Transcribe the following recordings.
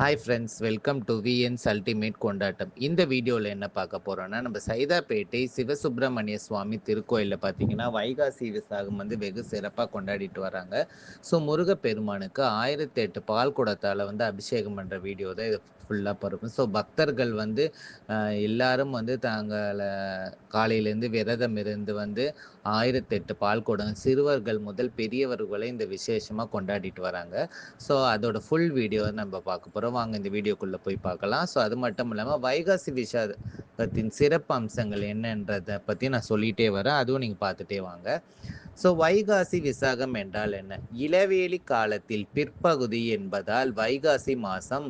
Hi friends welcome to VNS ultimate கொண்டாட்டம் இந்த வீடியோவில் என்ன பார்க்க போகிறோன்னா நம்ம சைதாப்பேட்டை சிவசுப்பிரமணிய சுவாமி திருக்கோயிலில் பார்த்தீங்கன்னா வைகாசி விசாகம் வந்து வெகு சிறப்பாக கொண்டாடிட்டு வராங்க. ஸோ முருகப்பெருமானுக்கு ஆயிரத்தி எட்டு பால் குடத்தால் வந்து அபிஷேகம் பண்ணுற வீடியோ தான் இது ஃபுல்லாக பருப்பும் ஸோ பக்தர்கள் வந்து எல்லாரும் வந்து தாங்களை காலையிலேருந்து விரதம் இருந்து வந்து ஆயிரத்தெட்டு பால் குடம் சிறுவர்கள் முதல் பெரியவர்களை இந்த விசேஷமாக கொண்டாடிட்டு வராங்க. ஸோ அதோட ஃபுல் வீடியோ நம்ம பார்க்க போகிறோம் வாங்க இந்த வீடியோக்குள்ளே போய் பார்க்கலாம். ஸோ அது மட்டும் இல்லாமல் வைகாசி விசாகத்தின் சிறப்பு அம்சங்கள் என்னன்றதை பற்றி நான் சொல்லிகிட்டே வரேன். அதுவும் நீங்கள் பார்த்துட்டே வாங்க. ஸோ வைகாசி விசாகம் என்றால் என்ன? இளவேலி காலத்தில் பிற்பகுதி என்பதால் வைகாசி மாதம்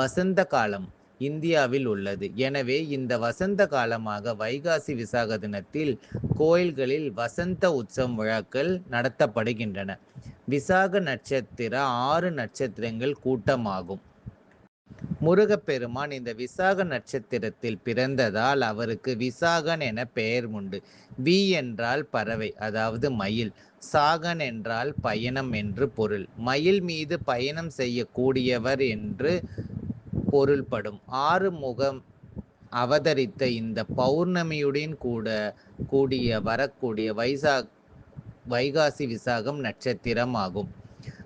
வசந்த காலம் இந்தியாவில் உள்ளது. எனவே இந்த வசந்த காலமாக வைகாசி விசாக தினத்தில் கோயில்களில் வசந்த உற்சவம் விழாக்கள் நடத்தப்படுகின்றன. விசாக நட்சத்திர ஆறு நட்சத்திரங்கள் கூட்டமாகும். முருகப்பெருமான் இந்த விசாக நட்சத்திரத்தில் பிறந்ததால் அவருக்கு விசாகன் என பெயர் உண்டு. வி என்றால் பறவை அதாவது மயில். சாகன் என்றால் பயணம் என்று பொருள். மயில் மீது பயணம் செய்யக்கூடியவர் என்று பொருள்படும். ஆறு முகம் அவதரித்த இந்த பௌர்ணமியுடன் கூட கூடிய வரக்கூடிய வைசாக் வைகாசி விசாகம் நட்சத்திரம் ஆகும்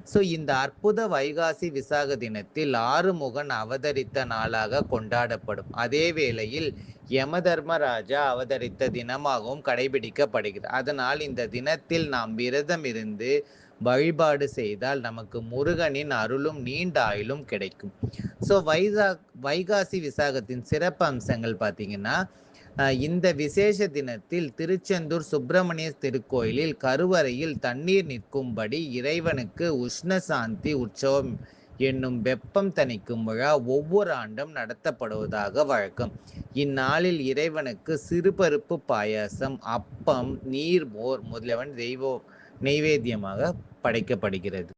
ஸோ இந்த அற்புத வைகாசி விசாக தினத்தில் ஆறுமுகன் அவதரித்த நாளாக கொண்டாடப்படும். அதே வேளையில் யமதர்மராஜா அவதரித்த தினமாகவும் கடைபிடிக்கப்படுகிறது. அதனால் இந்த தினத்தில் நாம் விரதம் இருந்து வழிபாடு செய்தால் நமக்கு முருகனின் அருளும் நீண்ட ஆயுளும் கிடைக்கும். ஸோ வைசா வைகாசி விசாகத்தின் சிறப்பு அம்சங்கள் பார்த்தீங்கன்னா இந்த விசேஷ தினத்தில் திருச்செந்தூர் சுப்பிரமணிய திருக்கோயிலில் கருவறையில் தண்ணீர் நிற்கும்படி இறைவனுக்கு உஷ்ண சாந்தி உற்சவம் என்னும் வெப்பம் தணிக்கும் விழா ஒவ்வொரு ஆண்டும் நடத்தப்படுவதாக வழக்கம். இந்நாளில் இறைவனுக்கு சிறுபருப்பு பாயாசம் அப்பம் நீர் மோர் முதலியவன் தெய்வ நெய்வேத்தியமாக படைக்கப்படுகிறது.